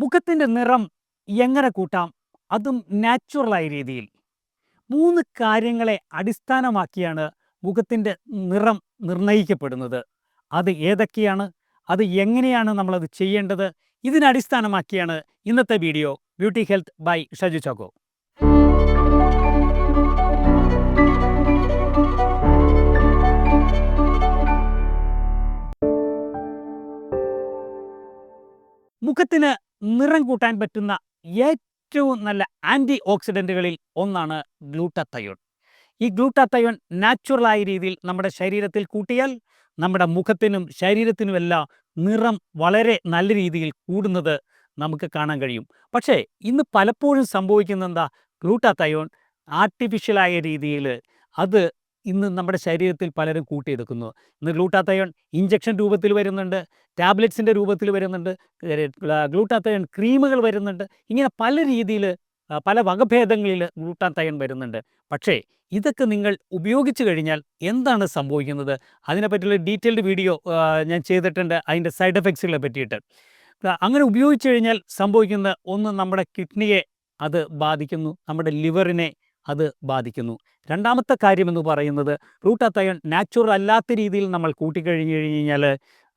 മുഖത്തിന്റെ നിറം എങ്ങനെ കൂട്ടാം? അതും നാച്ചുറലായ രീതിയിൽ. മൂന്ന് കാര്യങ്ങളെ അടിസ്ഥാനമാക്കിയാണ് മുഖത്തിന്റെ നിറം നിർണയിക്കപ്പെടുന്നത്. അത് ഏതൊക്കെയാണ്? അത് എങ്ങനെയാണ് നമ്മളത് ചെയ്യേണ്ടത്? ഇതിനടിസ്ഥാനമാക്കിയാണ് ഇന്നത്തെ video beauty health by Shaju Chacko. മുഖത്തിന് നിറം കൂട്ടാൻ പറ്റുന്ന ഏറ്റവും നല്ല ആന്റി ഓക്സിഡന്റുകളിൽ ഒന്നാണ് ഗ്ലൂട്ടത്തയോൺ. ഈ ഗ്ലൂട്ടാത്തയോൺ നാച്ചുറലായ രീതിയിൽ നമ്മുടെ ശരീരത്തിൽ കൂട്ടിയാൽ നമ്മുടെ മുഖത്തിനും ശരീരത്തിനുമെല്ലാം നിറം വളരെ നല്ല രീതിയിൽ കൂടുന്നത് നമുക്ക് കാണാൻ കഴിയും. പക്ഷേ ഇന്ന് പലപ്പോഴും സംഭവിക്കുന്ന എന്താ ഗ്ലൂട്ടാത്തയോൺ ആർട്ടിഫിഷ്യലായ രീതിയിൽ അത് ഇന്ന് നമ്മുടെ ശരീരത്തിൽ പലരും കൂട്ടിയെടുക്കുന്നു. ഇന്ന് ഗ്ലൂട്ടാത്തയോൺ ഇഞ്ചക്ഷൻ രൂപത്തിൽ വരുന്നുണ്ട് ടാബ്ലറ്റ്സിന്റെ രൂപത്തിൽ വരുന്നുണ്ട് ഗ്ലൂട്ടാത്തയോൺ ക്രീമുകൾ വരുന്നുണ്ട് ഇങ്ങനെ പല രീതിയിൽ പല വകഭേദങ്ങളിൽ ഗ്ലൂട്ടാത്തയോൺ വരുന്നുണ്ട്. പക്ഷേ ഇതൊക്കെ നിങ്ങൾ ഉപയോഗിച്ച് കഴിഞ്ഞാൽ എന്താണ് സംഭവിക്കുന്നത്? അതിനെപ്പറ്റിയുള്ള ഡീറ്റെയിൽഡ് വീഡിയോ ഞാൻ ചെയ്തിട്ടുണ്ട് അതിന്റെ സൈഡ് എഫക്ട്സുകളെ പറ്റിയിട്ട്. അങ്ങനെ ഉപയോഗിച്ച് കഴിഞ്ഞാൽ സംഭവിക്കുന്ന ഒന്ന് നമ്മുടെ കിഡ്നിയെ അത് ബാധിക്കുന്നു നമ്മുടെ ലിവറിനെ അത് ബാധിക്കുന്നു. രണ്ടാമത്തെ കാര്യമെന്ന് പറയുന്നത് റൂട്ടാത്തയോൺ നാച്ചുറൽ അല്ലാത്ത രീതിയിൽ നമ്മൾ കൂട്ടിക്കഴിഞ്ഞ് കഴിഞ്ഞാൽ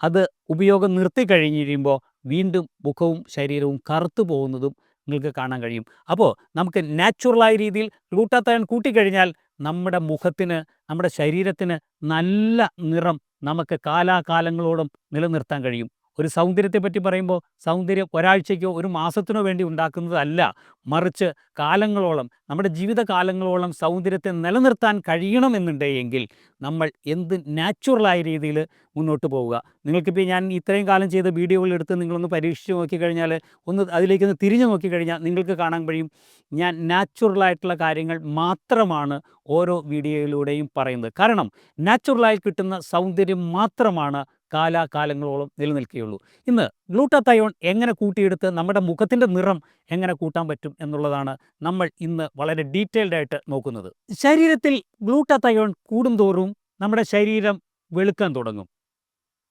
അത് ഉപയോഗം നിർത്തി കഴിഞ്ഞ് കഴിയുമ്പോൾ വീണ്ടും മുഖവും ശരീരവും കറുത്തു പോകുന്നതും നിങ്ങൾക്ക് കാണാൻ കഴിയും. അപ്പോൾ നമുക്ക് നാച്ചുറലായ രീതിയിൽ ഗ്ലൂട്ടാത്തയോൺ കൂട്ടിക്കഴിഞ്ഞാൽ നമ്മുടെ മുഖത്തിന് നമ്മുടെ ശരീരത്തിന് നല്ല നിറം നമുക്ക് കാലാകാലങ്ങളോടും നിലനിർത്താൻ കഴിയും. ഒരു സൗന്ദര്യത്തെ സൗന്ദര്യത്തെപ്പറ്റി പറയുമ്പോൾ സൗന്ദര്യം ഒരാഴ്ചയ്ക്കോ ഒരു മാസത്തിനോ വേണ്ടി ഉണ്ടാക്കുന്നതല്ല. മറിച്ച് കാലങ്ങളോളം നമ്മുടെ ജീവിതകാലങ്ങളോളം സൗന്ദര്യത്തെ നിലനിർത്താൻ കഴിയണമെന്നുണ്ടെങ്കിൽ നമ്മൾ എന്ത് നാച്ചുറലായ രീതിയിൽ മുന്നോട്ട് പോവുക. നിങ്ങൾക്കിപ്പോൾ ഞാൻ ഇത്രയും കാലം ചെയ്ത വീഡിയോകൾ എടുത്ത് നിങ്ങളൊന്ന് പരീക്ഷിച്ച് നോക്കിക്കഴിഞ്ഞാൽ ഒന്ന് അതിലേക്കൊന്ന് തിരിഞ്ഞു നോക്കിക്കഴിഞ്ഞാൽ നിങ്ങൾക്ക് കാണാൻ കഴിയും. ഞാൻ നാച്ചുറലായിട്ടുള്ള കാര്യങ്ങൾ മാത്രമാണ് ഓരോ വീഡിയോയിലൂടെയും പറയുന്നത്. കാരണം നാച്ചുറലായി കിട്ടുന്ന സൗന്ദര്യം മാത്രമാണ് കാലാകാലങ്ങളോളം നിലനിൽക്കുകയുള്ളൂ. ഇന്ന് ഗ്ലൂട്ടത്തയോൺ എങ്ങനെ കൂട്ടിയെടുത്ത് നമ്മുടെ മുഖത്തിന്റെ നിറം എങ്ങനെ കൂട്ടാൻ പറ്റും എന്നുള്ളതാണ് നമ്മൾ ഇന്ന് വളരെ ഡീറ്റെയിൽഡ് ആയിട്ട് നോക്കുന്നത്. ശരീരത്തിൽ ഗ്ലൂട്ടത്തയോൺ കൂടുന്തോറും നമ്മുടെ ശരീരം വെളുക്കാൻ തുടങ്ങും.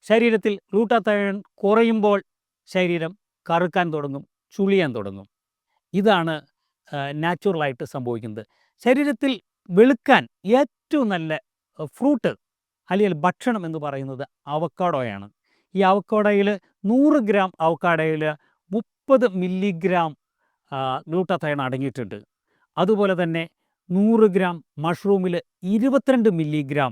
ശരീരത്തിൽ ഗ്ലൂട്ടത്തയോൺ കുറയുമ്പോൾ ശരീരം കറുക്കാൻ തുടങ്ങും ചുളിയാൻ തുടങ്ങും. ഇതാണ് നാച്ചുറലായിട്ട് സംഭവിക്കുന്നത്. ശരീരത്തിൽ വെളുക്കാൻ ഏറ്റവും നല്ല ഫ്രൂട്ട് അല്ലെങ്കിൽ ഭക്ഷണം എന്ന് പറയുന്നത് അവക്കാഡോയാണ് ഈ അവക്കാഡോയിൽ നൂറ് ഗ്രാം അവക്കാഡോയിൽ മുപ്പത് മില്ലിഗ്രാം ഗ്ലൂട്ടാത്തയൺ അടങ്ങിയിട്ടുണ്ട്. അതുപോലെ തന്നെ നൂറ് ഗ്രാം മഷ്റൂമിൽ ഇരുപത്തിരണ്ട് മില്ലിഗ്രാം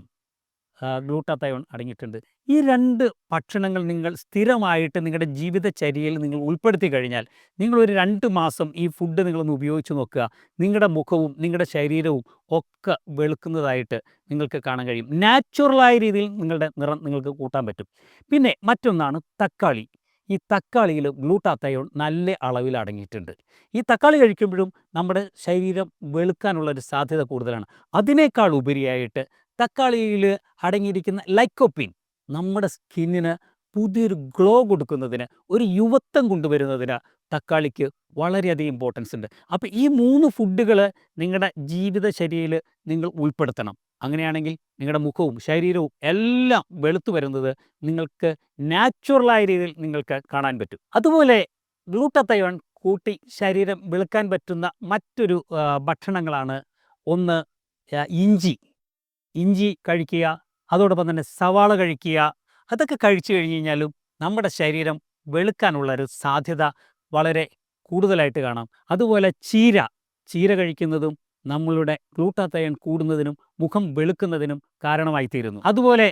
ഗ്ലൂട്ടാത്തയോൺ അടങ്ങിയിട്ടുണ്ട്. ഈ രണ്ട് ഭക്ഷണങ്ങൾ നിങ്ങൾ സ്ഥിരമായിട്ട് നിങ്ങളുടെ ജീവിതചര്യയിൽ നിങ്ങൾ ഉൾപ്പെടുത്തി കഴിഞ്ഞാൽ നിങ്ങളൊരു രണ്ട് മാസം ഈ ഫുഡ് നിങ്ങളൊന്ന് ഉപയോഗിച്ച് നോക്കുക. നിങ്ങളുടെ മുഖവും നിങ്ങളുടെ ശരീരവും ഒക്കെ വെളുക്കുന്നതായിട്ട് നിങ്ങൾക്ക് കാണാൻ കഴിയും. നാച്ചുറലായ രീതിയിൽ നിങ്ങളുടെ നിറം നിങ്ങൾക്ക് കൂട്ടാൻ പറ്റും. പിന്നെ മറ്റൊന്നാണ് തക്കാളി. ഈ തക്കാളിയിൽ ഗ്ലൂട്ടാത്തയോൺ നല്ല അളവിൽ അടങ്ങിയിട്ടുണ്ട്. ഈ തക്കാളി കഴിക്കുമ്പോഴും നമ്മുടെ ശരീരം വെളുക്കാനുള്ള ഒരു സാധ്യത കൂടുതലാണ്. അതിനേക്കാൾ ഉപരിയായിട്ട് തക്കാളിയിൽ അടങ്ങിയിരിക്കുന്ന ലൈക്കോപ്പിൻ നമ്മുടെ സ്കിന്നിന് പുതിയൊരു ഗ്ലോ കൊടുക്കുന്നതിന് ഒരു യുവത്വം കൊണ്ടുവരുന്നതിന് തക്കാളിക്ക് വളരെയധികം ഇമ്പോർട്ടൻസ് ഉണ്ട്. അപ്പോൾ ഈ മൂന്ന് ഫുഡുകൾ നിങ്ങളുടെ ജീവിതശൈലിയിൽ നിങ്ങൾ ഉൾപ്പെടുത്തണം. അങ്ങനെയാണെങ്കിൽ നിങ്ങളുടെ മുഖവും ശരീരവും എല്ലാം വെളുത്തു വരുന്നത് നിങ്ങൾക്ക് നാച്ചുറലായ രീതിയിൽ നിങ്ങൾക്ക് കാണാൻ പറ്റും. അതുപോലെ ഗ്ലൂട്ടത്തയോൺ കൂട്ടി ശരീരം വെളുക്കാൻ പറ്റുന്ന മറ്റൊരു ഭക്ഷണങ്ങളാണ് ഒന്ന് ഇഞ്ചി. ഇഞ്ചി കഴിക്കുക അതോടൊപ്പം തന്നെ സവാള കഴിക്കുക അതൊക്കെ കഴിച്ചു കഴിഞ്ഞ് കഴിഞ്ഞാലും നമ്മുടെ ശരീരം വെളുക്കാനുള്ള ഒരു സാധ്യത വളരെ കൂടുതലായിട്ട് കാണാം. അതുപോലെ ചീര ചീര കഴിക്കുന്നതും നമ്മളുടെ ഗ്ലൂട്ടാത്തയൺ കൂടുന്നതിനും മുഖം വെളുക്കുന്നതിനും കാരണമായി തീരുന്നു അതുപോലെ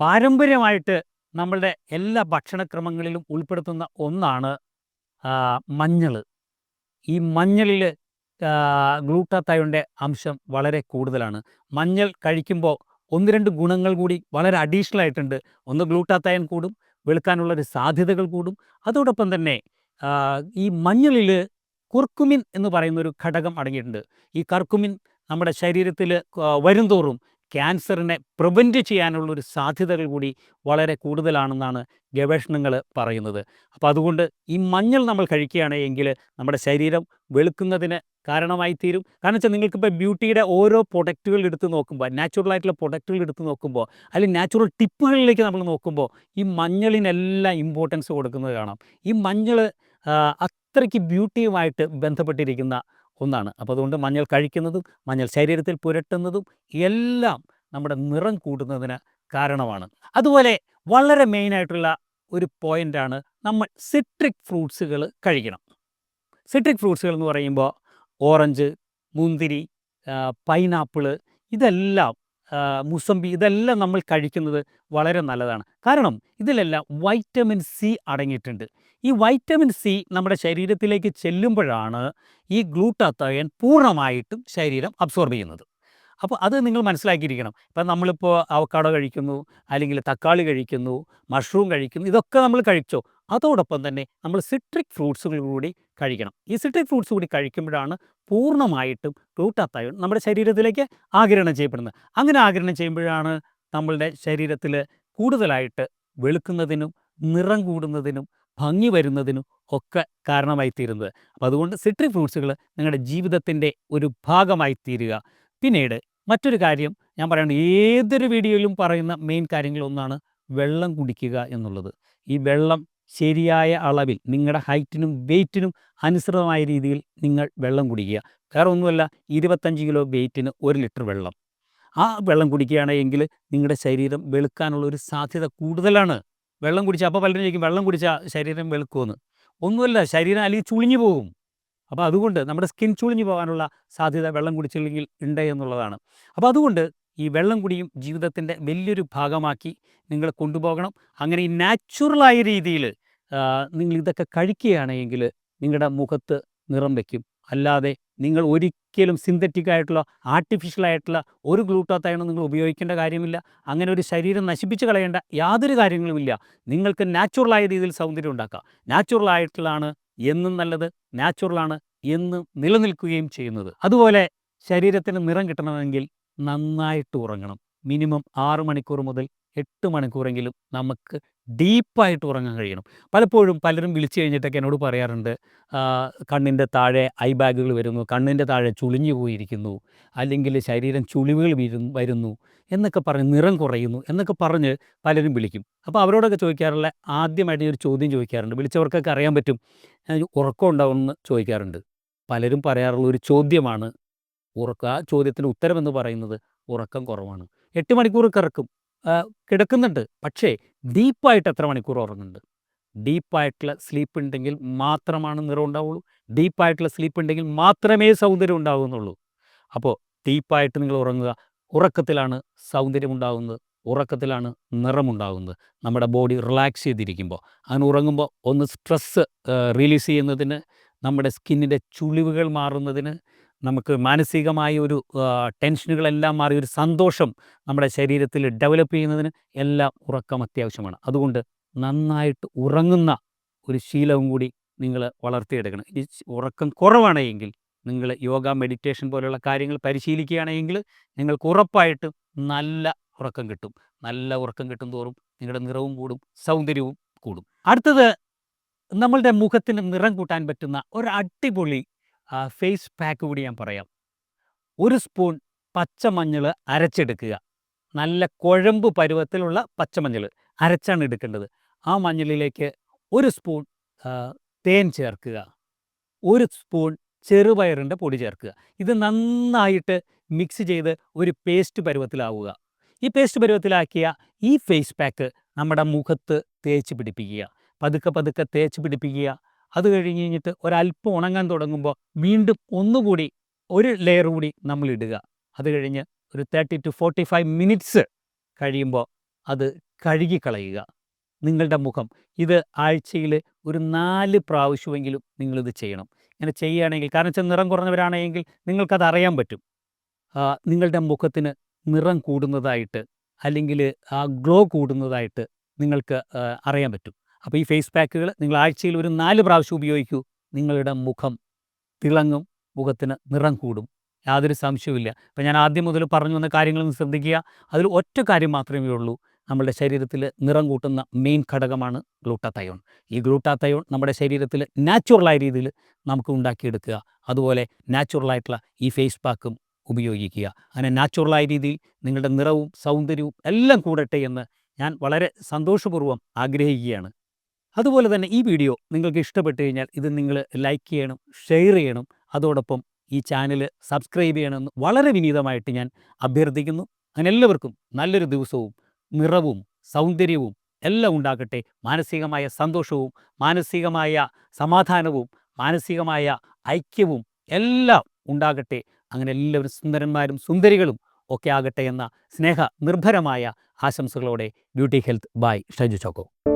പാരമ്പര്യമായിട്ട് നമ്മളുടെ എല്ലാ ഭക്ഷണക്രമങ്ങളിലും ഉൾപ്പെടുത്തുന്ന ഒന്നാണ് മഞ്ഞൾ ഈ മഞ്ഞളിൽ ഗ്ലൂട്ടാത്തയോണിന്റെ അംശം വളരെ കൂടുതലാണ്. മഞ്ഞൾ കഴിക്കുമ്പോൾ ഒന്ന് രണ്ട് ഗുണങ്ങൾ കൂടി വളരെ അഡീഷണൽ ആയിട്ടുണ്ട്. ഒന്ന് ഗ്ലൂട്ടാത്തയൻ കൂടും വെളുക്കാനുള്ളൊരു സാധ്യതകൾ കൂടും. അതോടൊപ്പം തന്നെ ഈ മഞ്ഞളിൽ കുർക്കുമിൻ എന്ന് പറയുന്ന ഒരു ഘടകം അടങ്ങിയിട്ടുണ്ട്. ഈ കർക്കുമിൻ നമ്മുടെ ശരീരത്തിൽ വരുംതോറും ക്യാൻസറിനെ പ്രിവെന്റ് ചെയ്യാനുള്ളൊരു സാധ്യതകൾ കൂടി വളരെ കൂടുതലാണെന്നാണ് ഗവേഷണങ്ങൾ പറയുന്നത്. അപ്പോൾ അതുകൊണ്ട് ഈ മഞ്ഞൾ നമ്മൾ കഴിക്കുകയാണെങ്കിൽ നമ്മുടെ ശരീരം വെളുക്കുന്നതിന് കാരണമായി തീരും കാരണം വെച്ചാൽ നിങ്ങൾക്കിപ്പോൾ ബ്യൂട്ടിയുടെ ഓരോ പ്രൊഡക്റ്റുകൾ എടുത്ത് നോക്കുമ്പോൾ നാച്ചുറൽ ആയിട്ടുള്ള പ്രൊഡക്റ്റുകൾ എടുത്ത് നോക്കുമ്പോൾ അല്ലെങ്കിൽ നാച്ചുറൽ ടിപ്പുകളിലേക്ക് നമ്മൾ നോക്കുമ്പോൾ ഈ മഞ്ഞളിനെല്ലാം ഇമ്പോർട്ടൻസ് കൊടുക്കുന്നത് കാണാം. ഈ മഞ്ഞൾ അത്രയ്ക്ക് ബ്യൂട്ടിയുമായിട്ട് ബന്ധപ്പെട്ടിരിക്കുന്ന ഒന്നാണ്. അപ്പോൾ അതുകൊണ്ട് മഞ്ഞൾ കഴിക്കുന്നതും മഞ്ഞൾ ശരീരത്തിൽ പുരട്ടുന്നതും എല്ലാം നമ്മുടെ നിറം കൂടുന്നതിന് കാരണമാണ്. അതുപോലെ വളരെ മെയിനായിട്ടുള്ള ഒരു പോയിന്റാണ് നമ്മൾ സിട്രിക് ഫ്രൂട്ട്സുകൾ കഴിക്കണം. സിട്രിക് ഫ്രൂട്ട്സുകൾ എന്ന് പറയുമ്പോൾ ഓറഞ്ച് മുന്തിരി പൈനാപ്പിൾ ഇതെല്ലാം മുസംബി ഇതെല്ലാം നമ്മൾ കഴിക്കുന്നത് വളരെ നല്ലതാണ്. കാരണം ഇതിലെല്ലാം വൈറ്റമിൻ സി അടങ്ങിയിട്ടുണ്ട്. ഈ വൈറ്റമിൻ സി നമ്മുടെ ശരീരത്തിലേക്ക് ചെല്ലുമ്പോഴാണ് ഈ ഗ്ലൂട്ടാത്തയൻ പൂർണമായിട്ടും ശരീരം അബ്സോർബ് ചെയ്യുന്നത്. അപ്പോൾ അത് നിങ്ങൾ മനസ്സിലാക്കിയിരിക്കണം. ഇപ്പം നമ്മളിപ്പോൾ അവക്കാടോ കഴിക്കുന്നു അല്ലെങ്കിൽ തക്കാളി കഴിക്കുന്നു മഷ്റൂം കഴിക്കുന്നു ഇതൊക്കെ നമ്മൾ കഴിച്ചോ? അതോടൊപ്പം തന്നെ നമ്മൾ സിട്രിക് ഫ്രൂട്ട്സുകൾ കൂടി കഴിക്കണം. ഈ സിട്രിക് ഫ്രൂട്ട്സ് കൂടി കഴിക്കുമ്പോഴാണ് പൂർണമായിട്ടും ഗ്ലൂട്ടാത്തയോൺ നമ്മുടെ ശരീരത്തിലേക്ക് ആഗിരണം ചെയ്യപ്പെടുന്നത്. അങ്ങനെ ആഗിരണം ചെയ്യുമ്പോഴാണ് നമ്മളുടെ ശരീരത്തിൽ കൂടുതലായിട്ട് വെളുക്കുന്നതിനും നിറം കൂടുന്നതിനും ഭംഗി വരുന്നതിനും ഒക്കെ കാരണമായി തീരുന്നത് അപ്പോൾ അതുകൊണ്ട് സിട്രിക് ഫ്രൂട്ട്സുകൾ നിങ്ങളുടെ ജീവിതത്തിന്റെ ഒരു ഭാഗമായി തീരുക പിന്നീട് മറ്റൊരു കാര്യം ഞാൻ പറയുന്നത് ഏതൊരു വീഡിയോയിലും പറയുന്ന മെയിൻ കാര്യങ്ങളൊന്നാണ് വെള്ളം കുടിക്കുക എന്നുള്ളത്. ഈ വെള്ളം ശരിയായ അളവിൽ നിങ്ങളുടെ ഹൈറ്റിനും വെയ്റ്റിനും അനുസൃതമായ രീതിയിൽ നിങ്ങൾ വെള്ളം കുടിക്കുക. വേറെ ഒന്നുമല്ല ഇരുപത്തഞ്ച് കിലോ വെയ്റ്റിന് ഒരു ലിറ്റർ വെള്ളം. ആ വെള്ളം കുടിക്കുകയാണെങ്കിൽ നിങ്ങളുടെ ശരീരം വെളുക്കാനുള്ള ഒരു സാധ്യത കൂടുതലാണ്. വെള്ളം കുടിച്ചാൽ അപ്പോൾ പലരും ചോദിക്കും വെള്ളം കുടിച്ചാൽ ശരീരം വെളുക്കുമെന്ന് ഒന്നുമല്ല ശരീരം അല്ലെങ്കിൽ ചുളിഞ്ഞു പോകും. അപ്പോൾ അതുകൊണ്ട് നമ്മുടെ സ്കിൻ ചുളിഞ്ഞു പോകാനുള്ള സാധ്യത വെള്ളം കുടിച്ചില്ലെങ്കിൽ ഉണ്ട് എന്നുള്ളതാണ്. അപ്പോൾ അതുകൊണ്ട് ഈ വെള്ളം കുടിയും ജീവിതത്തിന്റെ വലിയൊരു ഭാഗമാക്കി നിങ്ങൾ കൊണ്ടുപോകണം. അങ്ങനെ ഈ നാച്ചുറലായ രീതിയിൽ നിങ്ങൾ ഇതൊക്കെ കഴിക്കുകയാണെങ്കിൽ നിങ്ങളുടെ മുഖത്ത് നിറം വയ്ക്കും. അല്ലാതെ നിങ്ങൾ ഒരിക്കലും സിന്തറ്റിക് ആയിട്ടുള്ള ആർട്ടിഫിഷ്യൽ ആയിട്ടുള്ള ഒരു ഗ്ലൂട്ടാത്തയണം നിങ്ങൾ ഉപയോഗിക്കേണ്ട കാര്യമില്ല. അങ്ങനെ ഒരു ശരീരം നശിപ്പിച്ച് കളയേണ്ട യാതൊരു കാര്യങ്ങളുമില്ല. നിങ്ങൾക്ക് നാച്ചുറലായ രീതിയിൽ സൗന്ദര്യം ഉണ്ടാക്കാം. നാച്ചുറൽ ആയിട്ടുള്ളതാണ് എന്നും നല്ലത് നാച്ചുറലാണ് എന്ന് നിലനിൽക്കുകയും ചെയ്യുന്നത്. അതുപോലെ ശരീരത്തിന് നിറം കിട്ടണമെങ്കിൽ നന്നായിട്ട് ഉറങ്ങണം. മിനിമം ആറ് മണിക്കൂർ മുതൽ എട്ട് മണിക്കൂറെങ്കിലും നമുക്ക് ഡീപ്പായിട്ട് ഉറങ്ങാൻ കഴിയണം. പലപ്പോഴും പലരും വിളിച്ചു കഴിഞ്ഞിട്ടൊക്കെ എന്നോട് പറയാറുണ്ട് കണ്ണിന്റെ താഴെ ഐ ബാഗുകൾ വരുന്നു കണ്ണിന്റെ താഴെ ചുളിഞ്ഞു പോയിരിക്കുന്നു അല്ലെങ്കിൽ ശരീരം ചുളിവുകൾ വീരുന്നു എന്നൊക്കെ പറഞ്ഞ് നിറം കുറയുന്നു എന്നൊക്കെ പറഞ്ഞ് പലരും വിളിക്കും. അപ്പോൾ അവരോടൊക്കെ ചോദിക്കാറുള്ള ആദ്യമായിട്ട് ഒരു ചോദ്യം ചോദിക്കാറുണ്ട്. വിളിച്ചവർക്കൊക്കെ അറിയാൻ പറ്റും. ഉറക്കം ഉണ്ടാവുമെന്ന് ചോദിക്കാറുണ്ട്. പലരും പറയാറുള്ള ഒരു ചോദ്യമാണ് ഉറക്ക ആ ചോദ്യത്തിന്റെ ഉത്തരമെന്ന് പറയുന്നത് ഉറക്കം കുറവാണ്. എട്ട് മണിക്കൂർ കിടക്കും. കിടക്കുന്നുണ്ട്. പക്ഷേ ഡീപ്പായിട്ട് എത്ര മണിക്കൂർ ഉറങ്ങുന്നുണ്ട്? ഡീപ്പായിട്ടുള്ള സ്ലീപ്പ് ഉണ്ടെങ്കിൽ മാത്രമാണ് നിറം ഉണ്ടാവുള്ളൂ. ഡീപ്പായിട്ടുള്ള സ്ലീപ്പ് ഉണ്ടെങ്കിൽ മാത്രമേ സൗന്ദര്യം ഉണ്ടാകുന്നുള്ളൂ അപ്പോൾ ഡീപ്പായിട്ട് നിങ്ങൾ ഉറങ്ങുക. ഉറക്കത്തിലാണ് സൗന്ദര്യം ഉണ്ടാകുന്നത് ഉറക്കത്തിലാണ് നിറമുണ്ടാകുന്നത് നമ്മുടെ ബോഡി റിലാക്സ് ചെയ്തിരിക്കുമ്പോൾ. അങ്ങനെ ഉറങ്ങുമ്പോൾ ഒന്ന് സ്ട്രെസ്സ് റിലീസ് ചെയ്യുന്നതിന് നമ്മുടെ സ്കിന്നിന്റെ ചുളിവുകൾ മാറുന്നതിന് നമുക്ക് മാനസികമായ ഒരു ടെൻഷനുകളെല്ലാം മാറി ഒരു സന്തോഷം നമ്മുടെ ശരീരത്തിൽ ഡെവലപ്പ് ചെയ്യുന്നതിന് എല്ലാം ഉറക്കം അത്യാവശ്യമാണ്. അതുകൊണ്ട് നന്നായിട്ട് ഉറങ്ങുന്ന ഒരു ശീലവും കൂടി നിങ്ങൾ വളർത്തിയെടുക്കണം. ഈ ഉറക്കം കുറവാണെങ്കിൽ നിങ്ങൾ യോഗ മെഡിറ്റേഷൻ പോലെയുള്ള കാര്യങ്ങൾ പരിശീലിക്കുകയാണെങ്കിൽ നിങ്ങൾക്ക് ഉറപ്പായിട്ടും നല്ല ഉറക്കം കിട്ടും. നല്ല ഉറക്കം കിട്ടും തോറും നിങ്ങളുടെ നിറവും കൂടും സൗന്ദര്യവും കൂടും. അടുത്തത് നമ്മളുടെ മുഖത്തിന് നിറം കൂട്ടാൻ പറ്റുന്ന ഒരു അടിപൊളി ഫേസ് പാക്ക് കൂടി ഞാൻ പറയാം. ഒരു സ്പൂൺ പച്ചമഞ്ഞൾ അരച്ചെടുക്കുക. നല്ല കുഴമ്പ് പരുവത്തിലുള്ള പച്ചമഞ്ഞൾ അരച്ചാണ് എടുക്കേണ്ടത്. ആ മഞ്ഞളിലേക്ക് ഒരു സ്പൂൺ തേൻ ചേർക്കുക. ഒരു സ്പൂൺ ചെറുപയറിന്റെ പൊടി ചേർക്കുക. ഇത് നന്നായിട്ട് മിക്സ് ചെയ്ത് ഒരു പേസ്റ്റ് പരുവത്തിലാവുക. ഈ പേസ്റ്റ് പരുവത്തിലാക്കിയ ഈ ഫേസ് പാക്ക് നമ്മുടെ മുഖത്ത് തേച്ച് പിടിപ്പിക്കുക. പതുക്കെ പതുക്കെ തേച്ച് പിടിപ്പിക്കുക. അത് കഴിഞ്ഞ് കഴിഞ്ഞിട്ട് ഒരല്പം ഉണങ്ങാൻ തുടങ്ങുമ്പോൾ വീണ്ടും ഒന്നുകൂടി ഒരു ലെയർ കൂടി നമ്മൾ ഇടുക. അത് കഴിഞ്ഞ് ഒരു thirty to forty five minutes കഴിയുമ്പോൾ അത് കഴുകിക്കളയുക നിങ്ങളുടെ മുഖം. ഇത് ആഴ്ചയിൽ ഒരു നാല് പ്രാവശ്യമെങ്കിലും നിങ്ങളിത് ചെയ്യണം. ഇങ്ങനെ ചെയ്യുകയാണെങ്കിൽ കാരണം വെച്ചാൽ നിറം കുറഞ്ഞവരാണെങ്കിൽ നിങ്ങൾക്കത് അറിയാൻ പറ്റും. നിങ്ങളുടെ മുഖത്തിന് നിറം കൂടുന്നതായിട്ട് അല്ലെങ്കിൽ ആ ഗ്ലോ കൂടുന്നതായിട്ട് നിങ്ങൾക്ക് അറിയാൻ പറ്റും. അപ്പോൾ ഈ ഫേസ് പാക്കുകൾ നിങ്ങൾ ആഴ്ചയിൽ ഒരു നാല് പ്രാവശ്യം ഉപയോഗിക്കൂ. നിങ്ങളുടെ മുഖം തിളങ്ങും മുഖത്തിന് നിറം കൂടും. യാതൊരു സംശയവുമില്ല അപ്പം ഞാൻ ആദ്യം മുതൽ പറഞ്ഞു വന്ന കാര്യങ്ങളൊന്ന് ശ്രദ്ധിക്കുക. അതിൽ ഒറ്റ കാര്യം മാത്രമേ ഉള്ളൂ. നമ്മുടെ ശരീരത്തിൽ നിറം കൂട്ടുന്ന മെയിൻ ഘടകമാണ് ഗ്ലൂട്ടാത്തയോൺ ഈ ഗ്ലൂട്ടാത്തയോൺ നമ്മുടെ ശരീരത്തിൽ നാച്ചുറലായ രീതിയിൽ നമുക്ക് ഉണ്ടാക്കിയെടുക്കുക. അതുപോലെ നാച്ചുറലായിട്ടുള്ള ഈ ഫേസ് പാക്കും ഉപയോഗിക്കുക. അങ്ങനെ നാച്ചുറലായ രീതിയിൽ നിങ്ങളുടെ നിറവും സൗന്ദര്യവും എല്ലാം കൂടട്ടെ എന്ന് ഞാൻ വളരെ സന്തോഷപൂർവം ആഗ്രഹിക്കുകയാണ്. അതുപോലെ തന്നെ ഈ വീഡിയോ നിങ്ങൾക്ക് ഇഷ്ടപ്പെട്ട് കഴിഞ്ഞാൽ ഇത് നിങ്ങൾ ലൈക്ക് ചെയ്യണം ഷെയർ ചെയ്യണം. അതോടൊപ്പം ഈ ചാനൽ സബ്സ്ക്രൈബ് ചെയ്യണമെന്ന് വളരെ വിനീതമായിട്ട് ഞാൻ അഭ്യർത്ഥിക്കുന്നു. അങ്ങനെ എല്ലാവർക്കും നല്ലൊരു ദിവസവും നിറവും സൗന്ദര്യവും എല്ലാം ഉണ്ടാകട്ടെ. മാനസികമായ സന്തോഷവും മാനസികമായ സമാധാനവും മാനസികമായ ഐക്യവും എല്ലാം ഉണ്ടാകട്ടെ. അങ്ങനെ എല്ലാവരും സുന്ദരന്മാരും സുന്ദരികളും ഒക്കെ ആകട്ടെ എന്ന സ്നേഹ നിർഭരമായ ആശംസകളോടെ beauty health by Shaju Chacko.